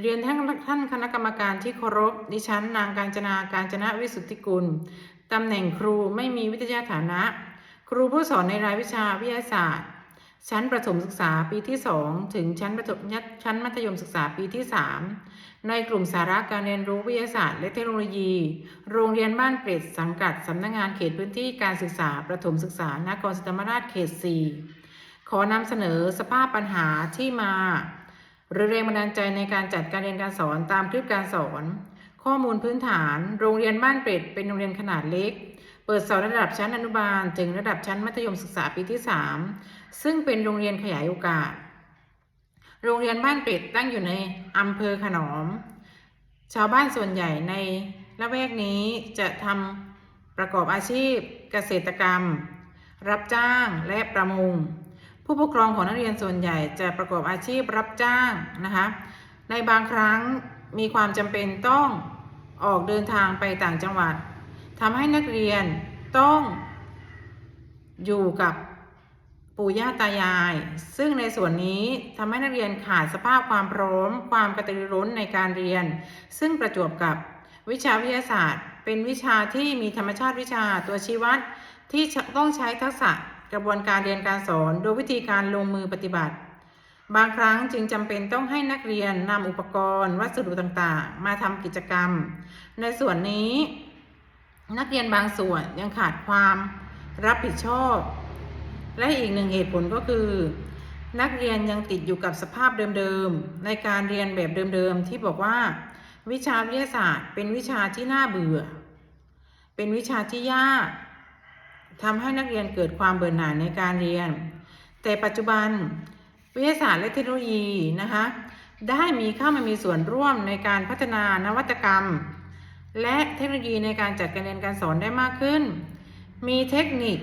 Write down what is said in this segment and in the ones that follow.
เรียนท่านท่านคณะกรรมการที่เคารพ ดิฉันนางการจนาการจนะวิสุทธิกุล ตำแหน่งครูไม่มีวิทยาฐานะ ครูผู้สอนในรายวิชาวิทยาศาสตร์ ชั้นประถมศึกษาปีที่ 2 ถึงชั้นประถมชั้นมัธยมศึกษาปีที่ 3 ในกลุ่มสาระการเรียนรู้วิทยาศาสตร์และเทคโนโลยี โรงเรียนบ้านเปรตสังกัดสำนักงานเขตพื้นที่การศึกษาประถมศึกษานครศรีธรรมราชเขต 4 ขอนำเสนอสภาพปัญหาที่มา หรือแรงบันดาลใจในการจัดการเรียนการสอนตามคลิปการสอน ข้อมูลพื้นฐาน โรงเรียนบ้านเป็ดเป็นโรงเรียนขนาดเล็ก เปิดสอนระดับชั้นอนุบาล ถึงระดับชั้นมัธยมศึกษาปีที่ 3 ซึ่งเป็นโรงเรียนขยายโอกาส โรงเรียนบ้านเป็ดตั้งอยู่ในอำเภอขนอม ชาวบ้านส่วนใหญ่ในละแวกนี้จะทำประกอบอาชีพเกษตรกรรม รับจ้างและประมง ผู้ปกครองของนักเรียนส่วนใหญ่จะประกอบอาชีพรับจ้างนะคะในบางครั้งมีความจำเป็นต้องออกเดินทางไปต่างจังหวัดทำให้นักเรียนต้องอยู่กับปู่ย่าตายาย ซึ่งในส่วนนี้ทำให้นักเรียนขาดสภาพความพร้อม ความกระตือร้นในการเรียน ซึ่งประจวบกับวิชาวิทยาศาสตร์ เป็นวิชาที่มีธรรมชาติวิชาตัวชี้วัดที่ต้องใช้ทักษะ กระบวนการเรียนการสอนโดยวิธีการลงมือปฏิบัติ บางครั้งจึงจำเป็นต้องให้นักเรียนนำอุปกรณ์ วัสดุต่างๆ มาทำกิจกรรม ในส่วนนี้ นักเรียนบางส่วนยังขาดความรับผิดชอบ และอีกหนึ่งเหตุผลก็คือ นักเรียนยังติดอยู่กับสภาพเดิมๆในการเรียนแบบเดิมๆที่บอกว่า วิชาวิทยาศาสตร์ เป็นวิชาที่น่าเบื่อ เป็นวิชาที่ยาก ทำให้นักเรียนเกิดความเบื่อหน่ายในการเรียน แต่ปัจจุบันวิทยาศาสตร์และเทคโนโลยีนะคะได้มีเข้ามามีส่วนร่วมในการพัฒนานวัตกรรม และเทคโนโลยีในการจัดการเรียนการสอนได้มากขึ้น มีเทคนิค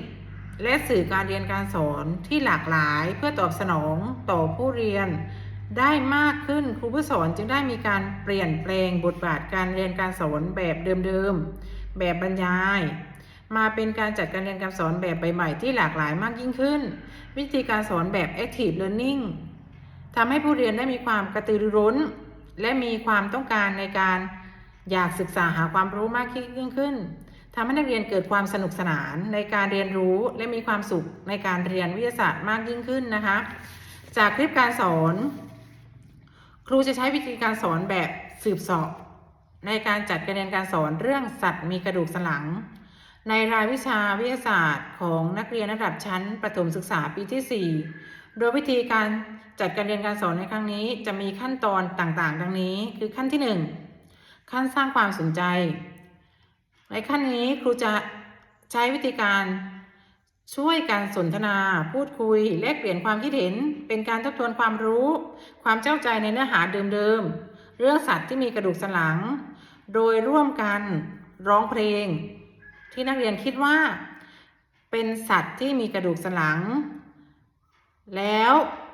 และสื่อการเรียนการสอนที่หลากหลายเพื่อตอบสนองต่อผู้เรียน ได้มากขึ้นครูผู้สอนจึงได้มีการเปลี่ยนแปลงบทบาทการเรียนการสอนแบบเดิมๆ แบบบรรยาย มาเป็นการจัดการเรียนการสอนแบบใหม่ๆที่หลากหลายมากยิ่งขึ้น วิธีการสอนแบบ active learning ทำให้ผู้เรียนได้มีความกระตือรือร้น และมีความต้องการในการอยากศึกษาหาความรู้มากยิ่งขึ้นทำให้นักเรียนเกิดความสนุกสนานในการเรียนรู้และมีความสุขในการเรียนวิทยาศาสตร์มากยิ่งขึ้นนะคะ จากคลิปการสอน ครูจะใช้วิธีการสอนแบบสืบสอบในการจัดการเรียนการสอนเรื่องสัตว์มีกระดูกสันหลัง ในรายวิชาวิทยาศาสตร์ของนักเรียนระดับชั้นประถมศึกษาปีที่ 4 โดยวิธีการจัดการเรียนการสอนในครั้งนี้ จะมีขั้นตอนต่างๆ ดังนี้ คือขั้นที่ 1 ขั้นสร้างความสนใจ ในขั้นนี้ครูจะใช้วิธีการช่วยการสนทนา พูดคุย แลกเปลี่ยนความคิดเห็น เป็นการทบทวนความรู้ ความเจ้าใจในเนื้อหาเดิมๆ เรื่องสัตว์ที่มีกระดูกสันหลัง โดยร่วมกันร้องเพลง ที่นักเรียนคิดว่า เป็นสัตว์ที่มีกระดูกสันหลัง แล้ว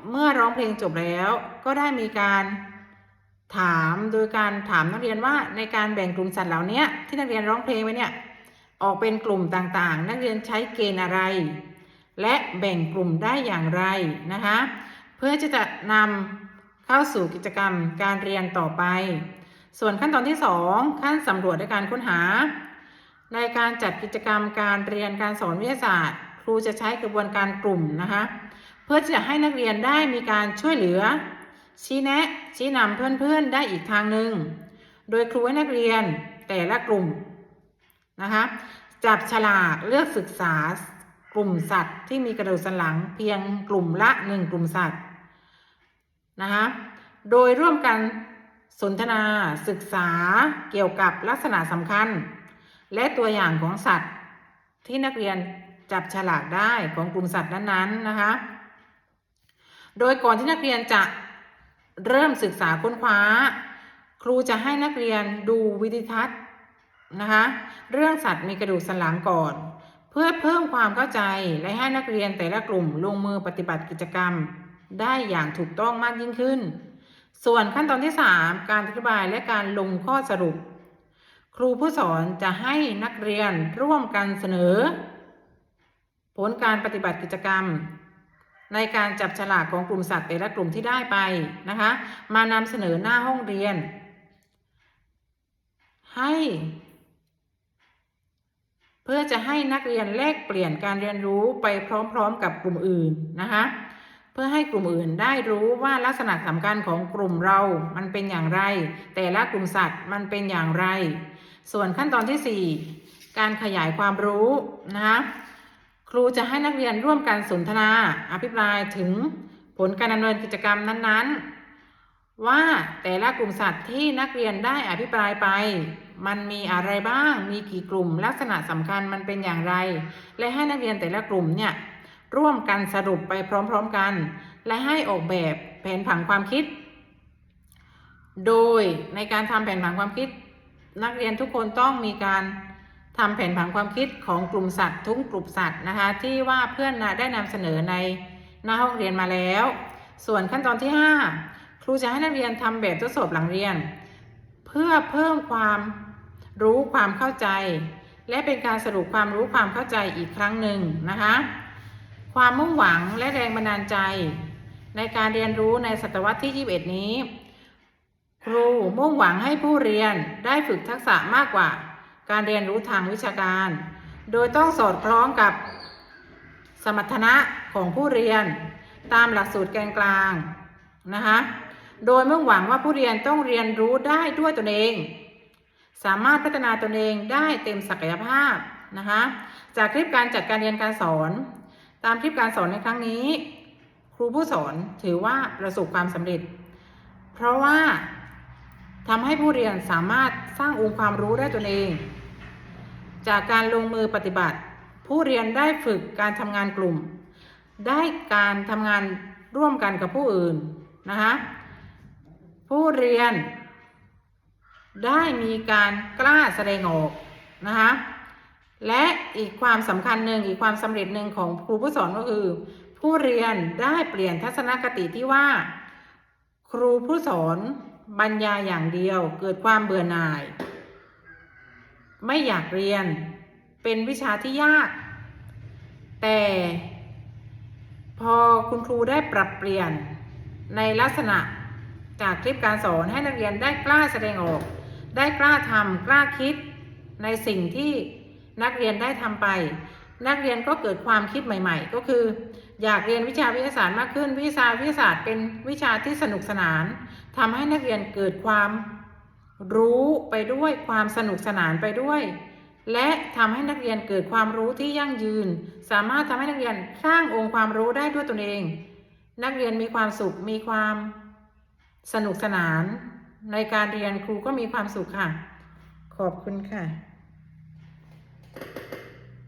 เมื่อร้องเพลงจบแล้วก็ได้มีการถามโดยการถามนักเรียนว่าในการแบ่งกลุ่มสัตว์เหล่านี้ที่นักเรียนร้องเพลงไว้เนี่ยออกเป็นกลุ่มต่างๆ นักเรียนใช้เกณฑ์อะไร และแบ่งกลุ่มได้อย่างไรนะคะ เพื่อที่จะนำเข้าสู่กิจกรรมการเรียนต่อไป ส่วนขั้นตอนที่ 2 ขั้นสำรวจและการค้นหา ในการจัดกิจกรรมการเรียนการสอนวิทยาศาสตร์ ครูจะใช้กระบวนการกลุ่มนะคะ เพื่อจะให้นักเรียนได้มีการช่วยเหลือ ชี้แนะ ชี้นำเพื่อนๆได้อีกทางหนึ่งโดยครูให้นักเรียนแต่ละกลุ่มนะคะจับฉลากเลือกศึกษากลุ่มสัตว์ที่มีกระดูกสันหลังเพียงกลุ่มละหนึ่งกลุ่มสัตว์นะคะโดยร่วมกันสนทนาศึกษาเกี่ยวกับลักษณะสำคัญ และตัวอย่างของสัตว์ที่นักเรียนจับฉลากได้ของกลุ่มสัตว์นั้นๆนะคะ โดยก่อนที่นักเรียนจะเริ่มศึกษาค้นคว้า ครูจะให้นักเรียนดูวิดีทัศน์นะคะเรื่องสัตว์มีกระดูกสันหลังก่อน เพื่อเพิ่มความเข้าใจและให้นักเรียนแต่ละกลุ่มลงมือปฏิบัติกิจกรรมได้อย่างถูกต้องมากยิ่งขึ้น ส่วนขั้นตอนที่ 3 การอธิบายและการลงข้อสรุป ครูผู้สอนจะให้นักเรียนร่วมกันเสนอ ผลการปฏิบัติกิจกรรม ในการจับฉลากของกลุ่มสัตว์แต่ละกลุ่มที่ได้ไปนะคะ มานำเสนอหน้าห้องเรียน ให้ เพื่อจะให้นักเรียนแลกเปลี่ยนการเรียนรู้ไปพร้อมๆกับกลุ่มอื่นนะคะเพื่อให้กลุ่มอื่นได้รู้ว่าลักษณะสำคัญของกลุ่มเรา มันเป็นอย่างไร แต่ละกลุ่มสัตว์มันเป็นอย่างไร ส่วนขั้นตอนที่ 4 การขยายความรู้นะคะครูจะให้นักเรียนร่วมกันสนทนา อภิปรายถึงผลการดำเนินกิจกรรมนั้นๆ ว่าแต่ละกลุ่มสัตว์ที่นักเรียนได้อภิปรายไป มันมีอะไรบ้าง มีกี่กลุ่มลักษณะสำคัญมันเป็นอย่างไร และให้นักเรียนแต่ละกลุ่มเนี่ยร่วมกันสรุปไปพร้อมๆกัน และให้ออกแบบแผนผังความคิด โดยในการทำแผนผังความคิด นักเรียนทุกคนต้องมีการทำแผนผังความคิดของกลุ่มสัตว์ทุกกลุ่มสัตว์นะคะ ที่ว่าเพื่อนนะได้นำเสนอในหน้าห้องเรียนมาแล้ว ส่วนขั้นตอนที่ 5 ครูจะให้นักเรียนทำแบบทดสอบหลังเรียน เพื่อเพิ่มความรู้ความเข้าใจ และเป็นการสรุปความรู้ความเข้าใจอีกครั้งหนึ่งนะคะ ความมุ่งหวังและแรงบันดาลใจ ในการเรียนรู้ในศตวรรษที่ 21 นี้ ครูมุ่งหวังให้ผู้เรียนได้ฝึกทักษะมากกว่า การเรียนรู้ทางวิชาการ โดยต้องสอดคล้องกับสมรรถนะของผู้เรียน ตามหลักสูตรแกนกลางนะคะโดยมุ่งหวังว่าผู้เรียนต้องเรียนรู้ได้ด้วยตนเอง สามารถพัฒนาตนเองได้เต็มศักยภาพนะคะจากคลิปการจัดการเรียนการสอน ตามคลิปการสอนในครั้งนี้ ครูผู้สอนถือว่าประสบความสำเร็จ เพราะว่า ทำให้ผู้เรียนสามารถสร้างองค์ความรู้ได้ตนเอง จากการลงมือปฏิบัติ ผู้เรียนได้ฝึกการทำงานกลุ่ม ได้การทำงานร่วมกันกับผู้อื่นนะคะผู้เรียน ได้มีการกล้าแสดงออกนะคะและอีกความสำคัญหนึ่งอีกความสำเร็จหนึ่งของครูผู้สอนก็คือ ผู้เรียนได้เปลี่ยนทัศนคติที่ว่า ครูผู้สอน บรรยายอย่างเดียวเกิดความเบื่อหน่าย ไม่อยากเรียนเป็นวิชาที่ยาก แต่พอคุณครูได้ปรับเปลี่ยนในลักษณะจากคลิปการสอนให้นักเรียนได้กล้าแสดงออก ได้กล้าทำกล้าคิดในสิ่งที่นักเรียนได้ทำไป นักเรียนก็เกิดความคิดใหม่ ๆ ก็คือ อยากเรียนวิชาวิทยาศาสตร์มากขึ้น วิชาวิทยาศาสตร์เป็นวิชาที่สนุกสนานทำให้นักเรียนเกิดความรู้ไปด้วยความสนุกสนานไปด้วย และทำให้นักเรียนเกิดความรู้ที่ยั่งยืน สามารถทำให้นักเรียนสร้างองค์ความรู้ได้ด้วยตนเอง นักเรียนมีความสุขมีความสนุกสนาน ในการเรียนครูก็มีความสุขค่ะ ขอบคุณค่ะ